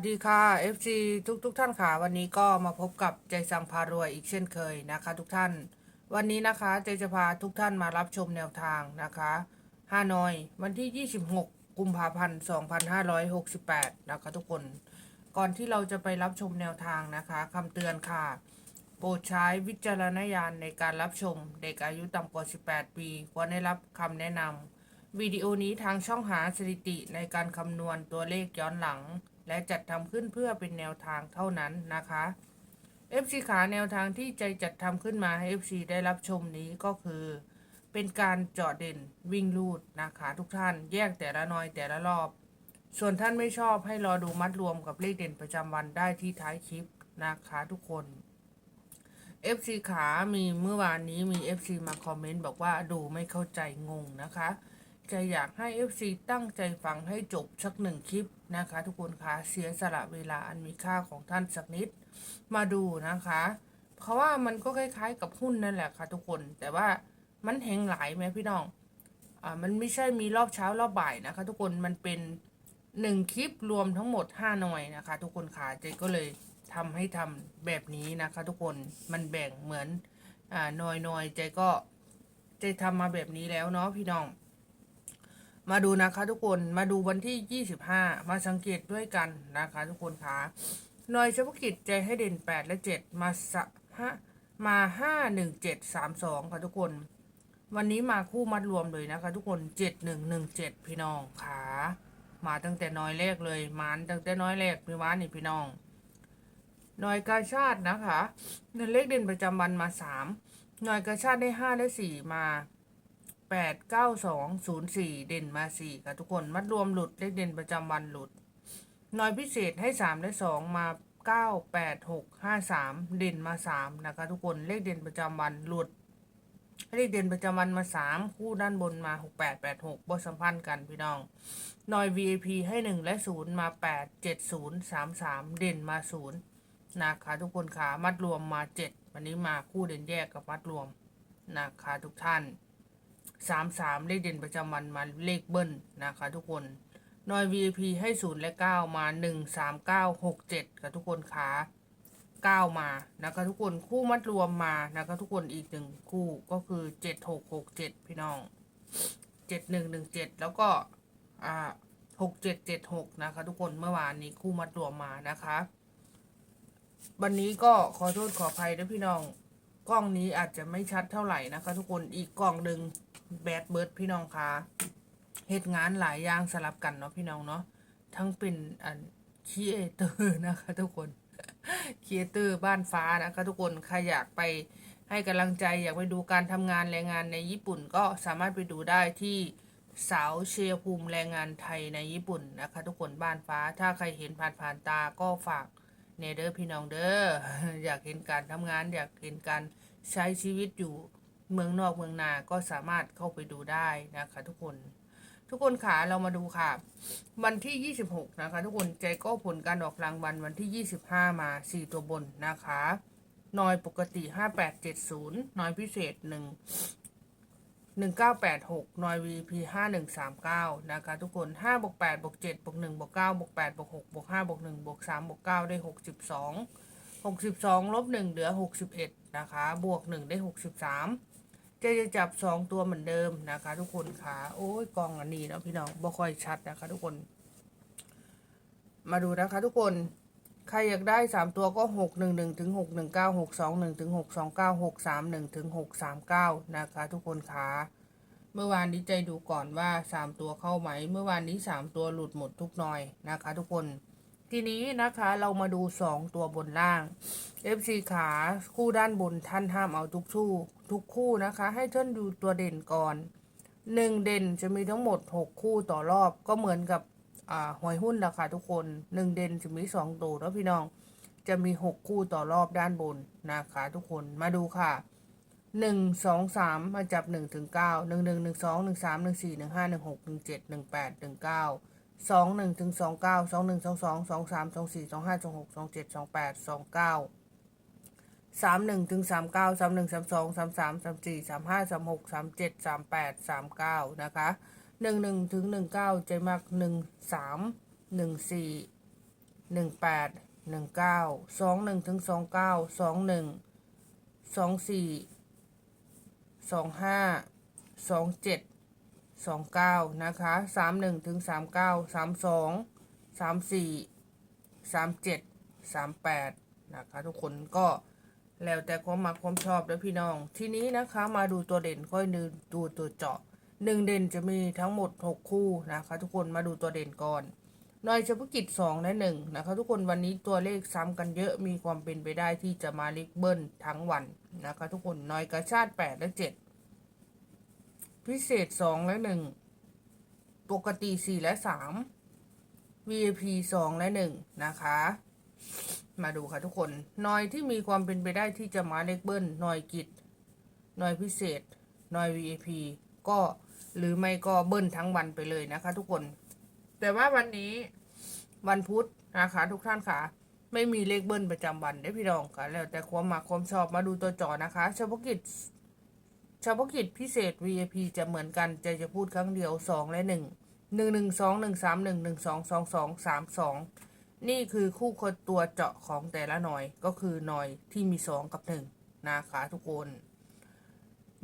สวัสดีค่ะ FC ทุกทุกท่านค่ะ วันนี้ก็มาพบกับใจสังพารวยอีกเช่นเคยนะคะ ทุกท่าน วันนี้นะคะใจจะพาทุกท่านมารับชมแนวทางนะคะฮานอย วันที่ 26 กุมภาพันธ์ 2568 นะคะทุกคน ก่อนที่เราจะไปรับชมแนวทางนะคะคำเตือนค่ะ โปรดใช้วิจารณญาณในการรับชม เด็กอายุต่ำกว่า 18 ปีควรได้รับคำแนะนำวิดีโอนี้ทางช่องหาสถิติในการคำนวณตัวเลขย้อนหลัง และจัดทำขึ้นเพื่อเป็นแนวทางเท่านั้นนะคะ FC ขาแนวทางที่ใจจัดทำขึ้นมาให้ FC ได้รับชมนี้ก็คือ เป็นการเจาะเด่นวิ่งลูดนะคะ ทุกท่านแยกแต่ละน้อยแต่ละรอบ ส่วนท่านไม่ชอบให้รอดูมัดรวมกับเลขเด่นประจำวันได้ที่ท้ายคลิปนะคะทุกคน FC ขามีเมื่อวานนี้มี FC มาคอมเมนต์บอกว่าดูไม่เข้าใจงงนะคะ จะอยากให้ FC ตั้งใจฟังให้จบสักหนึ่งคลิปนะคะ ทุกคนคะเสียสละเวลาอันมีค่าของท่านสักนิดมาดูนะคะ เพราะว่ามันก็คล้ายๆกับหุ้นนั่นแหละค่ะทุกคน แต่ว่ามันแหงหลายไหมพี่น้องอ่ามันไม่ใช่มีรอบเช้ารอบบ่ายนะคะ ทุกคนมันเป็นหนึ่งคลิปรวมทั้งหมดห้าหน่วยนะคะ ทุกคนค่ะเจก็เลยทำให้ทำแบบนี้นะคะ ทุกคนมันแบ่งเหมือนอ่าหน่อยหน่อยๆเจก็เจทำมาแบบนี้แล้วเนาะพี่น้อง มาดูนะคะทุกคนมาดูวันที่ 25 มาสังเกตด้วยกันนะคะทุกคนคะหน่วยเฉพาะกิจใจให้เด่น 8 และ 7 มาสะฮะมา5 1 7 3 2 ค่ะทุกคน วันนี้มาคู่มัดรวมเลยนะคะทุกคน 7117 พี่น้องขามาตั้งแต่น้อยแรกเลยมาตั้งแต่น้อยแรกพี่วานนี่พี่น้องหน่วยกาชาตินะคะเงินเลขเด่นประจำวันมา3หน่วยกาชาติได้5ได้4มา แปดเก้าสองศูนย์สี่เด่นมาสี่ค่ะทุกคนมัดรวมหลุดเลขเด่นประจำวันหลุดหน่วยพิเศษให้สามและสองมาเก้าแปดหกห้าสามเด่นมาสามนะคะทุกคนเลขเด่นประจำวันหลุดเลขเด่นประจำวันมาสามคู่ด้านบนมาหกแปดแปดหกบทสัมพันธ์กันพี่น้องหน่วย VIP ให้หนึ่งและศูนย์มาแปดเจ็ดศูนย์สามสามเด่นมาศูนย์นะคะทุกคนขามัดรวมมาเจ็ดวันนี้มาคู่เด่นแยกกับมัดรวมนะคะทุกท่าน สามสามเลขเด่นประจำวันมาเลขเบิ้ลนะคะทุกคนหน่วย VIP ให้ศูนย์และเก้ามาหนึ่งสามเก้าหกเจ็ดค่ะทุกคนขาเก้ามานะคะทุกคนคู่มัดรวมมานะคะทุกคนอีกหนึ่งคู่ก็คือเจ็ดหกหกเจ็ดพี่น้องเจ็ดหนึ่งหนึ่งเจ็ดแล้วก็อ่าหกเจ็ดเจ็ดหกนะคะทุกคนเมื่อวานนี้คู่มัดรวมมานะคะวันนี้ก็ขอโทษขออภัยด้วยพี่น้อง กล้องนี้อาจจะไม่ชัดเท่าไหร่นะคะ ทุกคนอีกกล้องหนึ่ง แบดเบิร์ดพี่น้องคะเหตุงานหลายอย่างสลับกันเนาะพี่น้องเนาะทั้งเป็นอันคีเอเตอร์นะคะทุกคนคีเอเตอร์บ้านฟ้านะคะทุกคนใครอยากไปให้กำลังใจอยากไปดูการทำงานแรงงานในญี่ปุ่นก็สามารถไปดูได้ที่สาวเชียร์ภูมิแรงงานไทยในญี่ปุ่นนะคะ ทุกคนบ้านฟ้าถ้าใครเห็นผ่านผ่านๆตาก็ฝากเนเดอร์พี่น้องเด้ออยากเห็นการทำงาน อยากเห็นการใช้ชีวิตอยู่ เมืองนอกเมืองนาก็สามารถเข้าไปดูได้นะคะทุกคน ทุกคนค่ะเรามาดูค่ะ วันที่ 26 นะคะ ทุกคนใจก็ผลการออกรางวัลวันที่ 25 มา 4 ตัวบนนะคะนอยปกติ 5870นอยพิเศษ 1 1986นอย VP 5139นะคะทุกคน 5บวก8บวก7บวก1บวก9บวก8บวก6บวก5บวก1บวก3บวก9ได้ 62 62ลบ1เหลือ 61 นะคะ บวก 1 ได้ 63 จะจะจับ2ตัวเหมือนเดิมนะคะ ทุกคนค่ะ โอ้ยกองอันนี้นะพี่น้องบ่ค่อยชัดนะคะ ทุกคน มาดูนะคะ ทุกคนใครอยากได้3ตัวก็6 1 1ถึง6 1 9 6 2 1ถึง6 2 9 6 3 1ถึง6 3 9นะคะ ทุกคนค่ะเมื่อวานนี้ใจดูก่อนว่า3ตัวเข้าไหม เมื่อวานนี้3ตัวหลุดหมดทุกหน่อยนะคะ ทุกคน ทีนี้นะคะเรามาดู 2 ตัวบนล่าง FC ขาคู่ด้านบนท่านห้ามเอาทุกคู่ทุกคู่นะคะ ให้ท่านดูตัวเด่นก่อน 1 เด่นจะมีทั้งหมด 6 คู่ต่อรอบก็เหมือนกับหวยหุ้นนะคะทุกคน 1 เด่นจะมี 2 ตัวแล้วพี่น้อง จะมี 6 คู่ต่อรอบด้านบนนะคะทุกคนมาดูค่ะหนึ่งสองสามมาจับหนึ่งถึงเก้าหนึ่งหนึ่งหนึ่งสองหนึ่งสามหนึ่งสี่หนึ่งห้าหนึ่งหกหนึ่งเจ็ดหนึ่งแปดหนึ่งเก้า สองหนึ่งถึงสองเก้าสองหนึ่งสองสองสองสามสองสี่สองห้าสองหกสองเจ็ดสองแปดสองเก้าสามหนึ่งถึงสามเก้าสามหนึ่งสามสองสามสามสามสี่สามห้าสามหกสามเจ็ดสามแปดสามเก้านะคะหนึ่งหนึ่งถึงหนึ่งเก้าใจมากหนึ่งสามหนึ่งสี่หนึ่งแปดหนึ่งเก้าสองหนึ่งถึงสองเก้าสองหนึ่งสองสี่สองห้าสองเจ็ด สองเก้านะคะสามหนึ่งถึงสามเก้าสามสองสามสี่สามเจ็ดสามแปดนะคะ ทุกคนก็แล้วแต่ความมักความชอบแล้วพี่น้อง ทีนี้นะคะมาดูตัวเด่นค่อยดูดูตัวเจาะหนึ่งเด่นจะมีทั้งหมดหกคู่นะคะ ทุกคนมาดูตัวเด่นก่อนหน่วยเฉพาะกิจสองและหนึ่งนะคะ ทุกคนวันนี้ตัวเลขซ้ำกันเยอะมีความเป็นไปได้ที่จะมาเลขเบิ้ลทั้งวันนะคะ ทุกคนหน่วยกระชาติแปดและเจ็ด พิเศษสองและหนึ่งปกติสี่และสาม VIP สองและหนึ่งนะคะ มาดูค่ะทุกคนหน่วยที่มีความเป็นไปได้ที่จะมาเลขเบิ้ลหน่วยกิจหน่วยพิเศษหน่วย VIP ก็หรือไม่ก็เบิ้ลทั้งวันไปเลยนะคะทุกคน แต่ว่าวันนี้วันพุธนะคะทุกท่านค่ะ ไม่มีเลขเบิ้ลประจำวันได้พี่น้องค่ะ แล้วแต่ความมาความชอบมาดูตัวจอนะคะเฉพาะกิจ เฉพาะกิจพิเศษ VIP จะเหมือนกันจะจะพูดครั้งเดียวสองและหนึ่งหนึ่งหนึ่งสองหนึ่งสามหนึ่งหนึ่งสองสองสองสามสองนี่คือคู่คนตัวเจาะของแต่ละหน่อยก็คือหน่อยที่มีสองกับหนึ่งนะคะทุกคน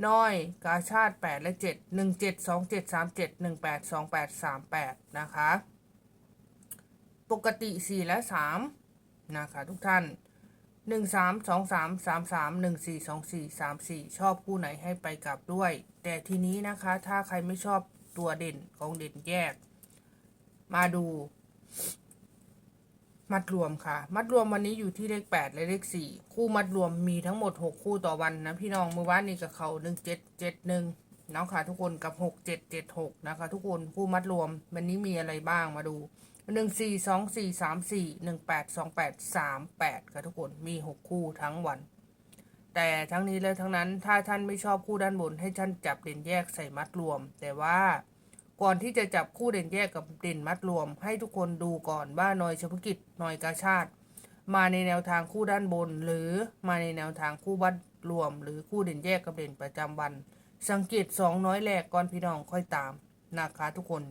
น้อยกาชาติ 8 และ 7 1 7 2 7 3 7 1 8 2 8 3 8 นะคะ ปกติ 4 และ 3 นะคะทุกท่าน 1 3 2 3 3 3 1 4 2 4 3 4ชอบคู่ไหนให้ไปกลับด้วย แต่ทีนี้นะคะถ้าใครไม่ชอบตัวเด่นของเด่นแยก มาดู มัดรวมค่ะ มัดรวมวันนี้อยู่ที่เลขแปดและเลขสี่คู่มัดรวมมีทั้งหมดหกคู่ต่อวันนะพี่น้องเมื่อวานนี้กับเขาหนึ่งเจ็ดเจ็ดหนึ่งเนาะค่ะทุกคนกับหกเจ็ดเจ็ดหกนะคะ ทุกคนคู่มัดรวมวันนี้มีอะไรบ้างมาดู หนึ่งสี่สองสี่สามสี่หนึ่งแปดสองแปดสามแปดค่ะทุกคนมีหกคู่ทั้งวัน แต่ทั้งนี้และทั้งนั้นถ้าท่านไม่ชอบคู่ด้านบน ให้ท่านจับเด่นแยกใส่มัดรวม แต่ว่าก่อนที่จะจับคู่เด่นแยกกับเด่นมัดรวม ให้ทุกคนดูก่อนว่าหน่วยเฉพาะกิจหน่วยกาชาติ มาในแนวทางคู่ด้านบน หรือมาในแนวทางคู่วัดรวม หรือคู่เด่นแยกกับเด่นประจำวัน สังเกตสองน้อยแรกก่อนพี่น้องค่อยตามนะคะทุกคน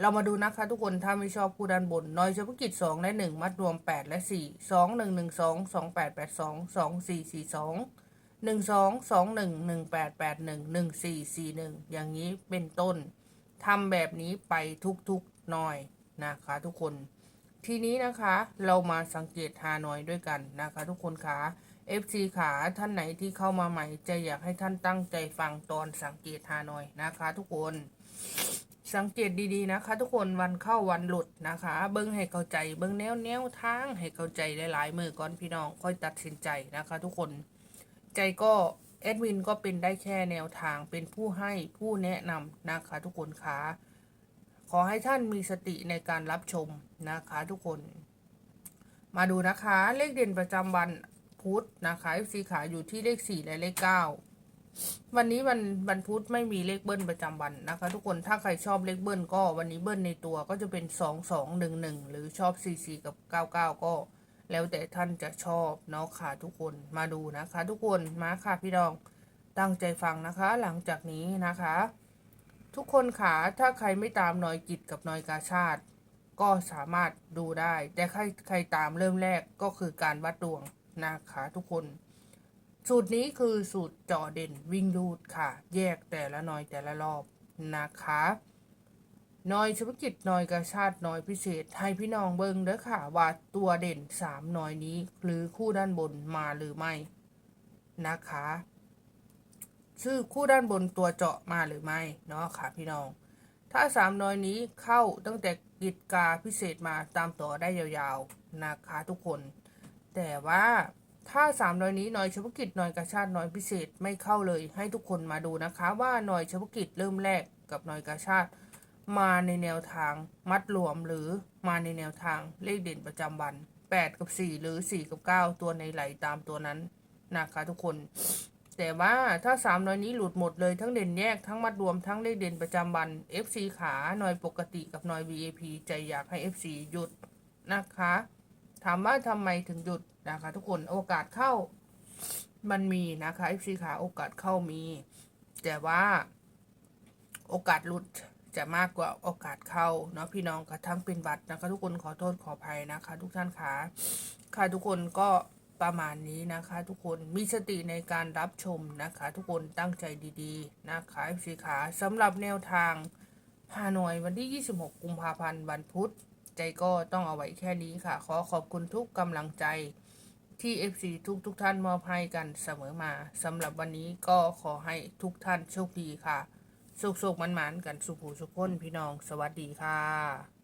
เรามาดูนะคะทุกคนถ้าไม่ชอบคู่ด้านบนหน่วยเฉพาะกิจสองและหนึ่งมัดรวมแปดและสี่สองหนึ่งหนึ่งสองสองแปดแปดสองสองสี่สี่สองหนึ่งสองสองหนึ่งหนึ่งแปดแปดหนึ่งหนึ่งสี่สี่หนึ่งอย่างนี้เป็นต้นทำแบบนี้ไปทุกๆหน่อยนะคะทุกคน ทีนี้นะคะเรามาสังเกตฮานอยด้วยกันนะคะ ทุกคนขา FC ขาท่านไหนที่เข้ามาใหม่จะอยากให้ท่านตั้งใจฟังตอนสังเกตฮานอยนะคะ ทุกคน สังเกตดีๆนะคะ ทุกคนวันเข้าวันหลุดนะคะ เบิ้งให้เข้าใจ เบิ้งแนวแนวทางให้เข้าใจหลายๆมือก่อนพี่น้องค่อยตัดสินใจนะคะ ทุกคนใจก็แอดมินก็เป็นได้แค่แนวทางเป็นผู้ให้ผู้แนะนำนะคะ ทุกคนคะขอให้ท่านมีสติในการรับชมนะคะ ทุกคน มาดูนะคะ เลขเด่นประจำวันพุธนะคะ FC ขาอยู่ที่เลข 4 และเลข 9 วันนี้วันวันพุธไม่มีเลขเบิ้ลประจำวันนะคะ ทุกคนถ้าใครชอบเลขเบิ้ลก็วันนี้เบิ้ลในตัวก็จะเป็น2 2 1 1หนึ่งหนึ่งหรือชอบ4 4กับ99ก็ แล้วแต่ท่านจะชอบเนาะค่ะทุกคนมาดูนะคะ ทุกคนมาค่ะพี่ดองตั้งใจฟังนะคะ หลังจากนี้นะคะ ทุกคนขาถ้าใครไม่ตามนอยกิจกับนอยกาชาติ ก็สามารถดูได้ แต่ใครใครตามเริ่มแรกก็คือการวัดดวงนะคะ ทุกคน สูตรนี้คือสูตรเจาะเด่นวิ่งรูดค่ะ แยกแต่ละหน่อยแต่ละรอบนะคะหน่อยเฉพาะกิจหน่อยกระชาติหน่อยพิเศษ ให้พี่น้องเบิ่งเด้อค่ะ ว่าตัวเด่นสามหน่อยนี้ หรือคู่ด้านบนมาหรือไม่นะคะชื่อคู่ด้านบนตัวเจาะมาหรือไม่เนาะค่ะพี่น้อง ถ้าสามน้อยนี้เข้าตั้งแต่กิจกาพิเศษมาตามต่อได้ยาวๆนะคะทุกคน แต่ว่า ถ้าสามน้อยนี้หน่อยเฉพาะกิจหน่อยกระชาติหน่อยพิเศษไม่เข้าเลย ให้ทุกคนมาดูนะคะว่าหน่อยเฉพาะกิจเริ่มแรกกับหน่อยกระชาติมาในแนวทางมัดรวมหรือมาในแนวทางเลขเด่นประจำวัน 8 กับ 4 หรือ 4 กับ 9 ตัวในไหลตามตัวนั้นนะคะทุกคน แต่ว่าถ้า3น้อยนี้หลุดหมดเลยทั้งเด่นแยกทั้งมัดรวมทั้งเลขเด่นประจำวัน FC ขาหน่อยปกติกับหน่อย VAP ใจอยากให้ FC หยุดนะคะ ถามว่าทำไมถึงหยุดนะคะ ทุกคนโอกาสเข้ามันมีนะคะ FC ขาโอกาสเข้ามี แต่ว่าโอกาสหลุดจะมากกว่าโอกาสเข้าเนาะพี่น้องกระทั่งเป็นบัตรนะคะ ทุกคนขอโทษขออภัยนะคะ ทุกท่านค่ะค่ะทุกคนก็ประมาณนี้นะคะ ทุกคนมีสติในการรับชมนะคะ ทุกคนตั้งใจดีๆนะคะสีขาสำหรับแนวทางฮานอยวันที่ 26 กุมภาพันธ์วันพุธ ใจก็ต้องเอาไว้แค่นี้ค่ะ ขอขอบคุณทุกกำลังใจที่ FC ทุกทุกท่านมอบให้กันเสมอมาสำหรับวันนี้ก็ขอให้ทุกท่านโชคดีค่ะสุขๆมันๆกันสุขหูสุขพ้นพี่น้องสวัสดีค่ะ